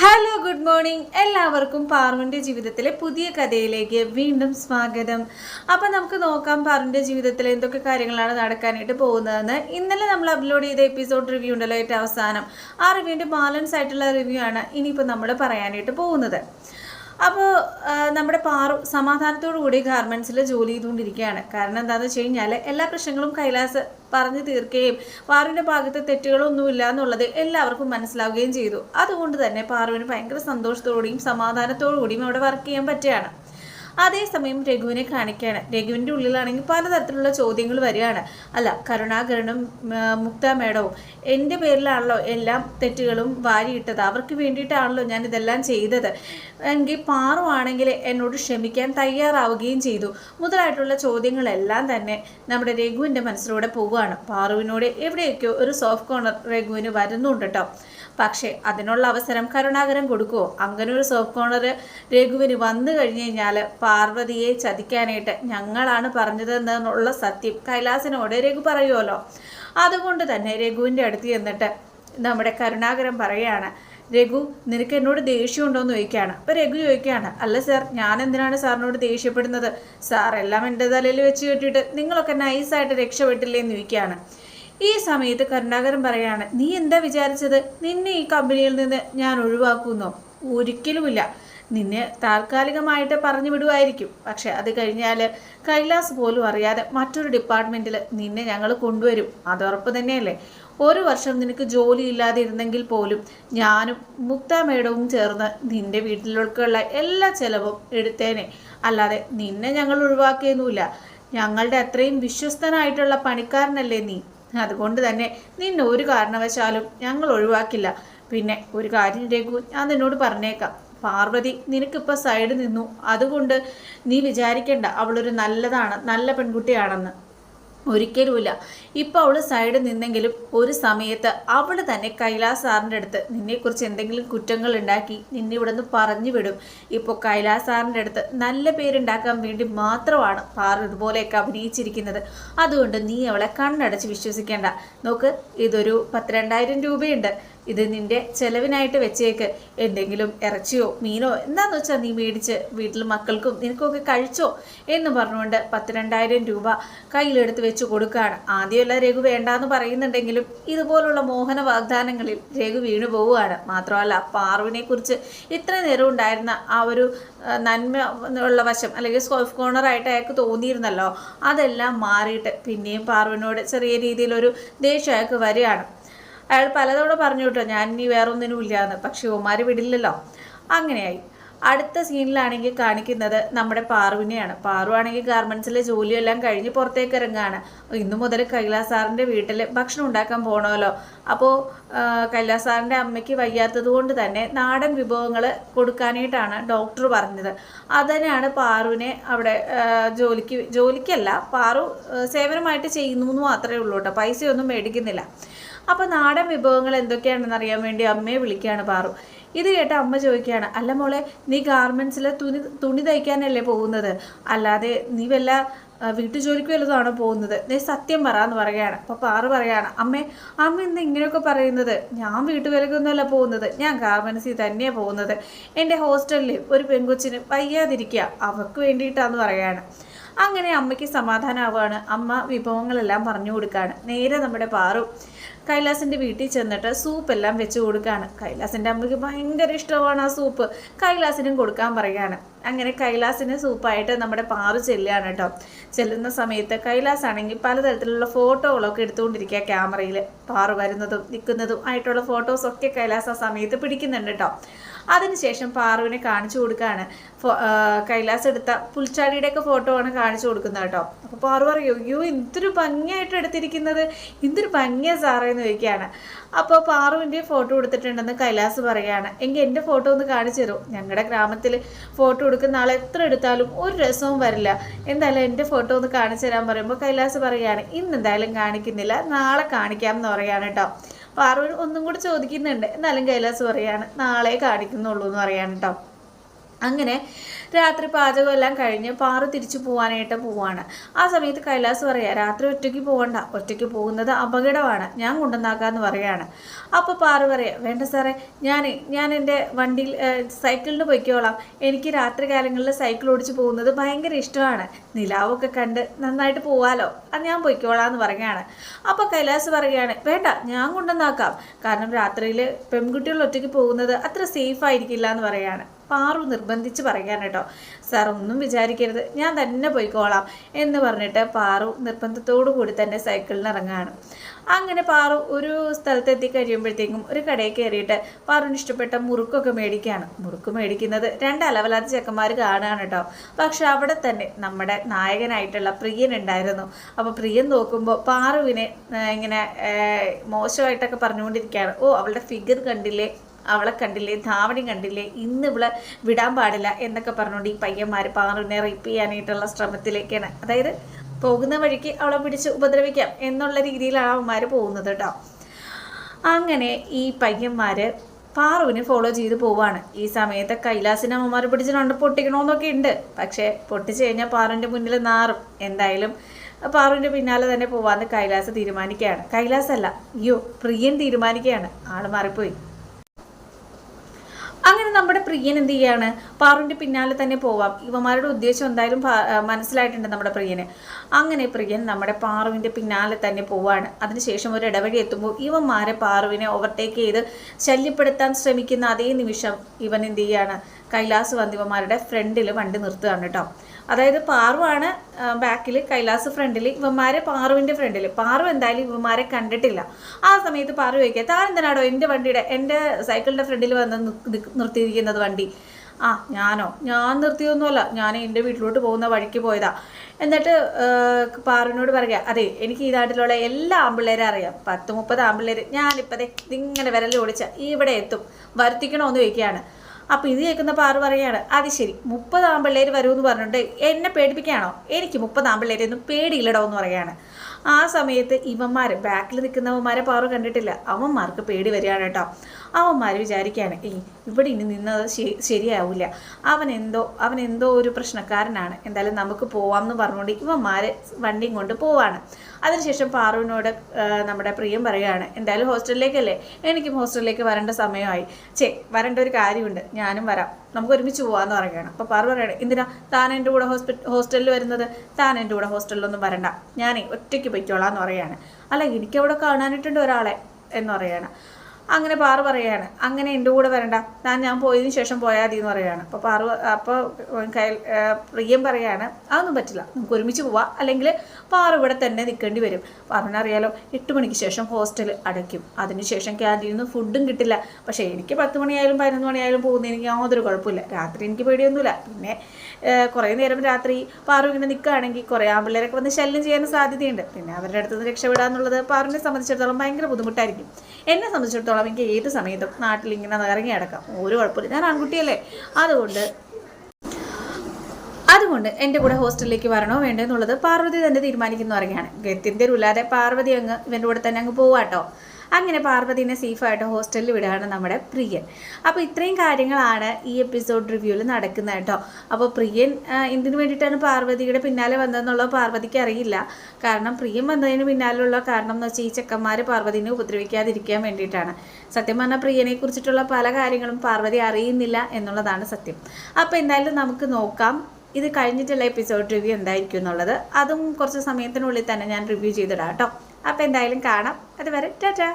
Hello good morning എല്ലാവർക്കും പാർവിന്റെ ജീവിതത്തിലെ പുതിയ കഥയിലേക്ക് വീണ്ടും സ്വാഗതം. അപ്പം നമുക്ക് നോക്കാം പാർവിന്റെ ജീവിതത്തിൽ എന്തൊക്കെ കാര്യങ്ങളാണ് നടക്കാനായിട്ട് പോകുന്നതെന്ന്. ഇന്നലെ നമ്മൾ അപ്ലോഡ് ചെയ്ത എപ്പിസോഡ് റിവ്യൂ ഉണ്ടല്ലോ ഏറ്റവും അവസാനം. ആ റിവ്യൂവിന്റെ ബാലൻസ് ആയിട്ടുള്ള റിവ്യൂ ആണ് ഇനിയിപ്പോൾ നമ്മൾ പറയാനായിട്ട് പോകുന്നത്. അപ്പോൾ നമ്മുടെ പാറു സമാധാനത്തോടു കൂടി ഗാർമെൻസിൽ ജോലി ചെയ്തുകൊണ്ടിരിക്കുകയാണ്. കാരണം എന്താണെന്ന് വെച്ച് കഴിഞ്ഞാൽ എല്ലാ പ്രശ്നങ്ങളും കൈലാസ് പറഞ്ഞു തീർക്കുകയും പാറുവിന്റെ ഭാഗത്ത് തെറ്റുകളൊന്നുമില്ല എന്നുള്ളത് എല്ലാവർക്കും മനസ്സിലാവുകയും ചെയ്തു. അതുകൊണ്ട് തന്നെ പാറുവിന് ഭയങ്കര സന്തോഷത്തോടുകൂടിയും സമാധാനത്തോടു കൂടിയും അവിടെ വർക്ക് ചെയ്യാൻ പറ്റുകയാണ്. അതേസമയം രഘുവിനെ കാണിക്കുകയാണ്. രഘുവിന്റെ ഉള്ളിലാണെങ്കിൽ പലതരത്തിലുള്ള ചോദ്യങ്ങൾ വരികയാണ്. അല്ല കരുണാകരനും മുക്ത മേഡവും എന്റെ പേരിലാണല്ലോ എല്ലാ തെറ്റുകളും വാരിയിട്ടത്. അവർക്ക് വേണ്ടിയിട്ടാണല്ലോ ഞാൻ ഇതെല്ലാം ചെയ്തത്. എങ്കിൽ പാറുവാണെങ്കിൽ എന്നോട് ക്ഷമിക്കാൻ തയ്യാറാവുകയും ചെയ്തു. മുതലായിട്ടുള്ള ചോദ്യങ്ങളെല്ലാം തന്നെ നമ്മുടെ രഘുവിന്റെ മനസ്സിലൂടെ പോവുകയാണ്. പാറുവിനോട് എവിടെയൊക്കെയോ ഒരു സോഫ്റ്റ് കോർണർ രഘുവിന് വരുന്നുണ്ട് കേട്ടോ പക്ഷേ അതിനുള്ള അവസരം കരുണാകരൻ കൊടുക്കുമോ അങ്ങനെ ഒരു സോഫ്റ്റ് കോർണർ രഘുവിന് വന്നു കഴിഞ്ഞു കഴിഞ്ഞാൽ പാർവതിയെ ചതിക്കാനായിട്ട് ഞങ്ങളാണ് പറഞ്ഞതെന്നുള്ള സത്യം കൈലാസിനോട് രഘു പറയുമല്ലോ അതുകൊണ്ട് തന്നെ രഘുവിന്റെ അടുത്ത് ചെന്നിട്ട് നമ്മുടെ കരുണാകരൻ പറയുകയാണ് രഘു നിനക്ക് എന്നോട് ദേഷ്യമുണ്ടോ എന്ന് ചോദിക്കുകയാണ്. അപ്പോൾ രഘു ചോദിക്കുകയാണ് അല്ല സാർ ഞാൻ എന്തിനാണ് സാറിനോട് ദേഷ്യപ്പെടുന്നത്? സാർ എല്ലാം എന്റെ തലയിൽ വെച്ച് കെട്ടിയിട്ട് നിങ്ങളൊക്കെ നൈസായിട്ട് രക്ഷപ്പെട്ടില്ലേ? എന്ന് ചോദിക്കുകയാണ്. ഈ സമയത്ത് കരുണാകരൻ പറയാണ് നീ എന്താ വിചാരിച്ചത്? നിന്നെ ഈ കമ്പനിയിൽ നിന്ന് ഞാൻ ഒഴിവാക്കുന്നു. ഒരിക്കലുമില്ല. നിന്നെ താൽക്കാലികമായിട്ട് പറഞ്ഞു വിടുമായിരിക്കും പക്ഷെ അത് കഴിഞ്ഞാൽ കൈലാസ് പോലും അറിയാതെ മറ്റൊരു ഡിപ്പാർട്ട്മെന്റിൽ നിന്നെ ഞങ്ങൾ കൊണ്ടുവരും. അതോറപ്പ് തന്നെയല്ലേ? ഒരു വർഷം നിനക്ക് ജോലി ഇല്ലാതെ ഇരുന്നെങ്കിൽ പോലും ഞാനും മുക്ത മേഡവും ചേർന്ന് നിന്റെ വീട്ടിലേക്കുള്ള എല്ലാ ചെലവും എടുത്തേനെ. അല്ലാതെ നിന്നെ ഞങ്ങൾ ഒഴിവാക്കിയൊന്നുമില്ല. ഞങ്ങളുടെ അത്രയും വിശ്വസ്തനായിട്ടുള്ള പണിക്കാരനല്ലേ നീ? അതുകൊണ്ട് തന്നെ നിന്നെ ഒരു കാരണവശാലും ഞങ്ങൾ ഒഴിവാക്കില്ല. പിന്നെ ഒരു കാര്യം രഘു ഞാൻ നിന്നോട് പറഞ്ഞേക്കാം. പാർവതി നിനക്കിപ്പോൾ സൈഡ് നിന്നു. അതുകൊണ്ട് നീ വിചാരിക്കേണ്ട അവളൊരു നല്ലതാണ് നല്ല പെൺകുട്ടിയാണെന്ന്. ഒരിക്കലുമില്ല. ഇപ്പോൾ അവൾ സൈഡിൽ നിന്നെങ്കിലും ഒരു സമയത്ത് അവൾ തന്നെ കൈലാസ് സാറിന്റെ അടുത്ത് നിന്നെക്കുറിച്ച് എന്തെങ്കിലും കുറ്റങ്ങൾ ഉണ്ടാക്കി നിന്നെ ഇവിടെ നിന്ന് പറഞ്ഞു വിടും. ഇപ്പോൾ കൈലാസ് സാറിന്റെ അടുത്ത് നല്ല പേരുണ്ടാക്കാൻ വേണ്ടി മാത്രമാണ് പാറ ഇതുപോലെയൊക്കെ അഭിനയിച്ചിരിക്കുന്നത്. അതുകൊണ്ട് നീ അവളെ കണ്ണടച്ച് വിശ്വസിക്കേണ്ട. നോക്ക് ഇതൊരു പത്തിരണ്ടായിരം രൂപയുണ്ട്. ഇത് നിന്റെ ചെലവിനായിട്ട് വെച്ചേക്ക്. എന്തെങ്കിലും ഇറച്ചിയോ മീനോ എന്താന്ന് വെച്ചാൽ നീ മേടിച്ച് വീട്ടിൽ മക്കൾക്കും നിനക്കൊക്കെ കഴിച്ചോ എന്ന് പറഞ്ഞുകൊണ്ട് പത്തിരണ്ടായിരം രൂപ കയ്യിലെടുത്ത് വെച്ച് കൊടുക്കുകയാണ് ആദ്യമല്ല രഘു വേണ്ടാന്ന് പറയുന്നുണ്ടെങ്കിലും ഇതുപോലുള്ള മോഹന വാഗ്ദാനങ്ങളിൽ രഘു വീണു പോവുകയാണ്. മാത്രമല്ല പാർവിനെ കുറിച്ച് ഇത്ര നേരം ഉണ്ടായിരുന്ന ആ ഒരു നന്മ ഉള്ള വശം അല്ലെങ്കിൽ സോഫ് കോർണറായിട്ട് അയാൾക്ക് തോന്നിയിരുന്നല്ലോ. അതെല്ലാം മാറിയിട്ട് പിന്നെയും പാർവിനോട് ചെറിയ രീതിയിലൊരു ദേഷ്യം അയാൾക്ക് വരികയാണ്. അയാൾ പലതവണ പറഞ്ഞു കേട്ടോ ഞാൻ ഇനി വേറൊന്നിനും ഇല്ലാന്ന്. പക്ഷെ ഉമാര് വിടില്ലല്ലോ. അങ്ങനെയായി. അടുത്ത സീനിലാണെങ്കിൽ കാണിക്കുന്നത് നമ്മുടെ പാറുവിനെയാണ്. പാറു ആണെങ്കിൽ ഗാർമെൻസിലെ ജോലിയെല്ലാം കഴിഞ്ഞ് പുറത്തേക്ക് ഇറങ്ങുകയാണ്. ഇന്നു മുതൽ കൈലാസ് സാറിന്റെ വീട്ടിൽ ഭക്ഷണം ഉണ്ടാക്കാൻ പോകണമല്ലോ അപ്പോൾ കൈലാസ് സാറിന്റെ അമ്മയ്ക്ക് വയ്യാത്തത് കൊണ്ട് തന്നെ നാടൻ വിഭവങ്ങൾ കൊടുക്കാനായിട്ടാണ് ഡോക്ടർ പറഞ്ഞത്. അതന്നെയാണ് പാറുവിനെ അവിടെ ജോലിക്ക് ജോലിക്കല്ല പാറു സേവനമായിട്ട് ചെയ്യുന്നു എന്ന് മാത്രമേ ഉള്ളൂ കേട്ടോ. പൈസയൊന്നും മേടിക്കുന്നില്ല. അപ്പോൾ നാടൻ വിഭവങ്ങൾ എന്തൊക്കെയാണെന്ന് അറിയാൻ വേണ്ടി അമ്മയെ വിളിക്കുകയാണ് പാറു. ഇത് കേട്ട അമ്മ ചോദിക്കുകയാണ് അല്ല മോളെ നീ ഗാർമെന്റ്സിൽ തുണി തുണി തയ്ക്കാനല്ലേ പോകുന്നത്? അല്ലാതെ നീ വല്ല വീട്ടു ജോലിക്ക് വല്ലതാണോ പോകുന്നത്? നീ സത്യം പറ എന്ന് പറയുകയാണ്. അപ്പോൾ പാറു പറയാണ് അമ്മേ അമ്മ ഇന്ന് ഇങ്ങനെയൊക്കെ പറയുന്നത്. ഞാൻ വീട്ടുവിലക്കൊന്നുമല്ല പോകുന്നത്. ഞാൻ ഗാർമെൻസിൽ തന്നെയാണ് പോകുന്നത്. എന്റെ ഹോസ്റ്റലിൽ ഒരു പെൺകൊച്ചിന് വയ്യാതിരിക്കുക അവർക്ക് വേണ്ടിയിട്ടാന്ന് പറയാണ് അങ്ങനെ അമ്മയ്ക്ക് സമാധാനമാവുകയാണ് അമ്മ വിഭവങ്ങളെല്ലാം പറഞ്ഞു കൊടുക്കുകയാണ് നേരെ നമ്മുടെ പാറു കൈലാസിന്റെ വീട്ടിൽ ചെന്നിട്ട് സൂപ്പ് എല്ലാം വെച്ച് കൊടുക്കുകയാണ് കൈലാസിന്റെ അമ്മയ്ക്ക് ഭയങ്കര ഇഷ്ടമാണ് ആ സൂപ്പ് കൈലാസിനും കൊടുക്കാൻ പറയുകയാണ് അങ്ങനെ കൈലാസിന് സൂപ്പായിട്ട് നമ്മുടെ പാറു ചെല്ലുകയാണ് കേട്ടോ. ചെല്ലുന്ന സമയത്ത് കൈലാസ് ആണെങ്കിൽ പലതരത്തിലുള്ള ഫോട്ടോകളൊക്കെ എടുത്തുകൊണ്ടിരിക്കുക ക്യാമറയിൽ പാറു വരുന്നതും നിൽക്കുന്നതും ആയിട്ടുള്ള ഫോട്ടോസൊക്കെ കൈലാസ് ആ സമയത്ത് പിടിക്കുന്നുണ്ട് കേട്ടോ. അതിനുശേഷം പാറുവിനെ കാണിച്ചു കൊടുക്കുകയാണ് കൈലാസ് എടുത്ത പുൽച്ചാടിയുടെയൊക്കെ ഫോട്ടോ ആണ് കാണിച്ചു കൊടുക്കുന്നത് കേട്ടോ. അപ്പോൾ പാറു പറയൂ അയ്യോ എന്തൊരു ഭംഗിയായിട്ട് എടുത്തിരിക്കുന്നത്. എന്തൊരു ഭംഗിയാ സാറേ എന്ന് ചോദിക്കുകയാണ്. അപ്പോൾ പാറുവിന്റെ ഫോട്ടോ എടുത്തിട്ടുണ്ടെന്ന് കൈലാസ് പറയുകയാണ് എങ്കിൽ എന്റെ ഫോട്ടോ ഒന്ന് കാണിച്ചു തരും. ഞങ്ങളുടെ ഗ്രാമത്തിൽ ഫോട്ടോ എടുക്കുന്ന ആൾ എത്ര എടുത്താലും ഒരു രസവും വരില്ല. എന്തായാലും എന്റെ ഫോട്ടോ ഒന്ന് കാണിച്ചു തരാൻ പറയുമ്പോൾ കൈലാസ് പറയുകയാണ് ഇന്ന് എന്തായാലും കാണിക്കുന്നില്ല. നാളെ കാണിക്കാം എന്ന് പറയുകയാണ് കേട്ടോ. പാറു ഒന്നും കൂടി ചോദിക്കുന്നുണ്ട്. എന്നാലും കൈലാസ് പറയാണ് നാളെ കാണിക്കുന്നുള്ളൂ എന്ന് പറയാണ് കേട്ടോ. അങ്ങനെ രാത്രി പാചകം എല്ലാം കഴിഞ്ഞ് പാറു തിരിച്ചു പോകാനായിട്ട് പോവാണ്. ആ സമയത്ത് കൈലാസ് പറയാ രാത്രി ഒറ്റയ്ക്ക് പോകണ്ട ഒറ്റയ്ക്ക് പോകുന്നത് അപകടമാണ്. ഞാൻ കൊണ്ടുവന്നാക്കാന്ന് പറയാണ്. അപ്പോൾ പാറു പറയാ വേണ്ട സാറേ ഞാൻ ഞാൻ എന്റെ വണ്ടിയിൽ സൈക്കിളിന് പൊയ്ക്കോളാം. എനിക്ക് രാത്രി കാലങ്ങളിൽ സൈക്കിൾ ഓടിച്ച് പോകുന്നത് ഭയങ്കര ഇഷ്ടമാണ്. നിലാവൊക്കെ കണ്ട് നന്നായിട്ട് പോവാലോ. അത് ഞാൻ പൊയ്ക്കോളാം എന്ന് പറയുകയാണ് അപ്പോൾ കൈലാസ് പറയുകയാണ് വേണ്ട ഞാൻ കൊണ്ടുവന്നാക്കാം. കാരണം രാത്രിയിൽ പെൺകുട്ടികൾ ഒറ്റയ്ക്ക് പോകുന്നത് അത്ര സേഫ് ആയിരിക്കില്ല എന്ന് പറയാണ്. പാറു നിർബന്ധിച്ച് പറയാൻ കേട്ടോ. സാർ ഒന്നും വിചാരിക്കരുത്. ഞാൻ തന്നെ പോയിക്കോളാം എന്ന് പറഞ്ഞിട്ട് പാറു നിർബന്ധത്തോടു കൂടി തന്നെ സൈക്കിളിന് ഇറങ്ങുകയാണ് അങ്ങനെ പാറു ഒരു സ്ഥലത്തെത്തി കഴിയുമ്പോഴത്തേക്കും ഒരു കടയിൽ കയറിയിട്ട് പാറുവിന് ഇഷ്ടപ്പെട്ട മുറുക്കൊക്കെ മേടിക്കുകയാണ്. മുറുക്ക് മേടിക്കുന്നത് രണ്ട് അലവലാത്ത ചെക്കന്മാർ കാണുകയാണ് കേട്ടോ. പക്ഷെ അവിടെ തന്നെ നമ്മുടെ നായകനായിട്ടുള്ള പ്രിയൻ ഉണ്ടായിരുന്നു. അപ്പോൾ പ്രിയൻ നോക്കുമ്പോൾ പാറുവിനെ ഇങ്ങനെ മോശമായിട്ടൊക്കെ പറഞ്ഞുകൊണ്ടിരിക്കുകയാണ്. ഓ അവളുടെ ഫിഗർ കണ്ടില്ലേ? അവളെ കണ്ടില്ലേ ധാവണി കണ്ടില്ലേ ഇന്ന് ഇവളെ വിടാൻ പാടില്ല എന്നൊക്കെ പറഞ്ഞുകൊണ്ട് ഈ പയ്യന്മാർ പാറുവിനെ റേപ്പ് ചെയ്യാനായിട്ടുള്ള ശ്രമത്തിലേക്കാണ്. അതായത് പോകുന്ന വഴിക്ക് അവളെ പിടിച്ച് ഉപദ്രവിക്കാം എന്നുള്ള രീതിയിലാണ് അവന്മാർ പോകുന്നത് കേട്ടോ. അങ്ങനെ ഈ പയ്യന്മാർ പാറുവിനെ ഫോളോ ചെയ്ത് പോവാണ്. ഈ സമയത്ത് കൈലാസിനെ അമ്മമാർ പിടിച്ചിട്ടുണ്ട് പൊട്ടിക്കണമെന്നൊക്കെ ഉണ്ട് പക്ഷേ പൊട്ടിച്ചു കഴിഞ്ഞാൽ പാറുവിന്റെ മുന്നിൽ നാറും. എന്തായാലും പാറുവിന്റെ പിന്നാലെ തന്നെ പോവാന്ന് കൈലാസ് തീരുമാനിക്കുകയാണ്. കൈലാസ് അല്ല അയ്യോ പ്രിയൻ തീരുമാനിക്കുകയാണ്. ആൾ മാറിപ്പോയി. അങ്ങനെ നമ്മുടെ പ്രിയൻ എന്ത് ചെയ്യാണ്? പാറുവിന്റെ പിന്നാലെ തന്നെ പോവാം. ഇവന്മാരുടെ ഉദ്ദേശം എന്തായാലും മനസ്സിലായിട്ടുണ്ട് നമ്മുടെ പ്രിയന്. അങ്ങനെ പ്രിയൻ നമ്മുടെ പാറുവിന്റെ പിന്നാലെ തന്നെ പോവാണ്. അതിനുശേഷം ഒരു ഇടവഴി എത്തുമ്പോൾ ഇവന്മാരെ പാറുവിനെ ഓവർടേക്ക് ചെയ്ത് ശല്യപ്പെടുത്താൻ ശ്രമിക്കുന്ന അതേ നിമിഷം ഇവൻ എന്ത് ചെയ്യാണ്? കൈലാസ് വന്ന് ഇവന്മാരുടെ ഫ്രണ്ടിൽ വണ്ടി നിർത്തുകയാണ് കേട്ടോ. അതായത് പാറുവാണ് ബാക്കിൽ കൈലാസ് ഫ്രണ്ടിൽ ഇവന്മാരെ പാറുവിന്റെ ഫ്രണ്ടിൽ പാറു എന്തായാലും ഇവന്മാരെ കണ്ടിട്ടില്ല. ആ സമയത്ത് പാറു ചോദിക്കുക താൻ എന്തിനാടോ എന്റെ വണ്ടിയുടെ എന്റെ സൈക്കിളിന്റെ ഫ്രണ്ടിൽ വന്ന് നിർത്തിയിരിക്കുന്നത് വണ്ടി? ആ ഞാനോ? ഞാൻ നിർത്തിയൊന്നുമല്ല. ഞാൻ എന്റെ വീട്ടിലോട്ട് പോകുന്ന വഴിക്ക് പോയതാ. എന്നിട്ട് പാറുവിനോട് പറയുക അതെ എനിക്ക് ഈ നാട്ടിലുള്ള എല്ലാ ആമ്പിള്ളേരെ അറിയാം. പത്ത് മുപ്പത് ആമ്പിള്ളേർ ഞാനിപ്പതേ ഇതിങ്ങനെ വിരൽ ഓടിച്ച ഇവിടെ എത്തും. വരുത്തിക്കണമെന്ന് ചോദിക്കുകയാണ്. അപ്പോൾ ഇത് കേൾക്കുന്ന പാറു പറയുകയാണ് അത് ശരി മുപ്പത് ആമ്പിള്ളേർ വരുമെന്ന് പറഞ്ഞിട്ട് എന്നെ പേടിപ്പിക്കുകയാണോ? എനിക്ക് മുപ്പത് ആമ്പിള്ളേരെയൊന്നും പേടിയില്ലടോ എന്ന് പറയുകയാണ് ആ സമയത്ത് ഇവന്മാർ ബാക്കിൽ നിൽക്കുന്നവന്മാരെ പാറു കണ്ടിട്ടില്ല. അവന്മാർക്ക് പേടി വരികയാണ് കേട്ടോ. അവന്മാർ വിചാരിക്കുകയാണ് ഏയ് ഇവിടെ ഇനി നിന്നത് ശരിയാവില്ല അവൻ എന്തോ അവൻ എന്തോ ഒരു പ്രശ്നക്കാരനാണ്. എന്തായാലും നമുക്ക് പോവാം എന്ന് പറഞ്ഞുകൊണ്ട് ഇവന്മാർ വണ്ടിയും കൊണ്ട് പോവാണ്. അതിനുശേഷം പാറുവിനോട് നമ്മുടെ പ്രിയം പറയുകയാണ് എന്തായാലും ഹോസ്റ്റലിലേക്കല്ലേ? എനിക്കും ഹോസ്റ്റലിലേക്ക് വരേണ്ട സമയമായി. ചേ വരേണ്ട ഒരു കാര്യമുണ്ട്. ഞാനും വരാം. നമുക്ക് ഒരുമിച്ച് പോവാന്ന് പറയുകയാണ്. അപ്പോൾ പാറു പറയുകയാണ് എന്തിനാ? താൻ എന്റെ കൂടെ ഹോസ്പിറ്റൽ ഹോസ്റ്റലിൽ വരുന്നത്? താൻ എന്റെ കൂടെ ഹോസ്റ്റലിലൊന്നും വരണ്ട. ഞാനേ ഒറ്റയ്ക്ക് പൊയ്ക്കോളാം എന്ന് പറയുകയാണ് അല്ല എനിക്കവിടെ കാണാനിട്ടുണ്ട് ഒരാളെ. എന്ന് പറയുകയാണ് അങ്ങനെ പാറു പറയാണ് അങ്ങനെ എന്റെ കൂടെ വരണ്ട. ഞാൻ ഞാൻ പോയതിന് ശേഷം പോയാൽ മതി എന്ന് പറയുകയാണ് അപ്പോൾ പാറു അപ്പോൾ കയൽ പ്രിയം പറയാണ് അതൊന്നും പറ്റില്ല. നമുക്ക് ഒരുമിച്ച് പോവാം. അല്ലെങ്കിൽ പാറു ഇവിടെ തന്നെ നിൽക്കേണ്ടി വരും. പറഞ്ഞറിയാലോ എട്ട് മണിക്ക് ശേഷം ഹോസ്റ്റൽ അടയ്ക്കും. അതിനുശേഷം ക്യാന്റീനിൽ നിന്ന് ഫുഡും കിട്ടില്ല. പക്ഷേ എനിക്ക് പത്ത് മണിയായാലും പതിനൊന്ന് മണിയായാലും പോകുന്നതിന് യാതൊരു കുഴപ്പമില്ല. രാത്രി എനിക്ക് പേടിയൊന്നുമില്ല. പിന്നെ കുറേ നേരം രാത്രി പാറു ഇങ്ങനെ നിൽക്കുകയാണെങ്കിൽ കുറേ ആമ്പിള്ളേരൊക്കെ വന്ന് ശല്യം ചെയ്യാൻ സാധ്യതയുണ്ട്. പിന്നെ അവരുടെ അടുത്ത് നിന്ന് രക്ഷപ്പെടാന്നുള്ളത് പാറുവിനെ സംബന്ധിച്ചിടത്തോളം ഭയങ്കര ബുദ്ധിമുട്ടായിരിക്കും. എന്നെ സംബന്ധിച്ചിടത്തോളം എനിക്ക് ഏത് സമയത്തും നാട്ടിൽ ഇങ്ങനെ ഇറങ്ങി കിടക്കാം ഒരു കുഴപ്പമില്ല. ഞാൻ ആൺകുട്ടിയല്ലേ. അതുകൊണ്ട് അതുകൊണ്ട് എന്റെ കൂടെ ഹോസ്റ്റലിലേക്ക് വരണോ വേണ്ടോ എന്നുള്ളത് പാർവതി തന്നെ തീരുമാനിക്കുന്നു പറയുകയാണ്. ഗത്യന്തരം ഇല്ലാതെ പാർവതി അങ്ങ് ഇവന്റെ കൂടെ തന്നെ അങ്ങ് പോവാട്ടോ അങ്ങനെ പാർവതിനെ സേഫായിട്ട് ഹോസ്റ്റലിൽ വിടുകയാണ് നമ്മുടെ പ്രിയൻ. അപ്പോൾ ഇത്രയും കാര്യങ്ങളാണ് ഈ എപ്പിസോഡ് റിവ്യൂവിൽ നടക്കുന്നത് കേട്ടോ അപ്പോൾ പ്രിയൻ എന്തിനു വേണ്ടിയിട്ടാണ് പാർവതിയുടെ പിന്നാലെ വന്നതെന്നുള്ളത് പാർവതിക്ക് അറിയില്ല. കാരണം പ്രിയൻ വന്നതിന് പിന്നാലെയുള്ള കാരണം എന്ന് വെച്ചാൽ ഈ ചെക്കന്മാർ പാർവതിനെ ഉപദ്രവിക്കാതിരിക്കാൻ വേണ്ടിയിട്ടാണ്. സത്യം പറഞ്ഞാൽ പ്രിയനെ കുറിച്ചിട്ടുള്ള പല കാര്യങ്ങളും പാർവതി അറിയുന്നില്ല എന്നുള്ളതാണ് സത്യം. അപ്പോൾ എന്തായാലും നമുക്ക് നോക്കാം. ഇത് കഴിഞ്ഞിട്ടുള്ള എപ്പിസോഡ് റിവ്യൂ എന്തായിരിക്കും എന്നുള്ളത് അതും കുറച്ച് സമയത്തിനുള്ളിൽ തന്നെ ഞാൻ റിവ്യൂ ചെയ്തിടാം കേട്ടോ. അപ്പോൾ എന്തായാലും കാണാം. അതുവരെ ടാറ്റാ.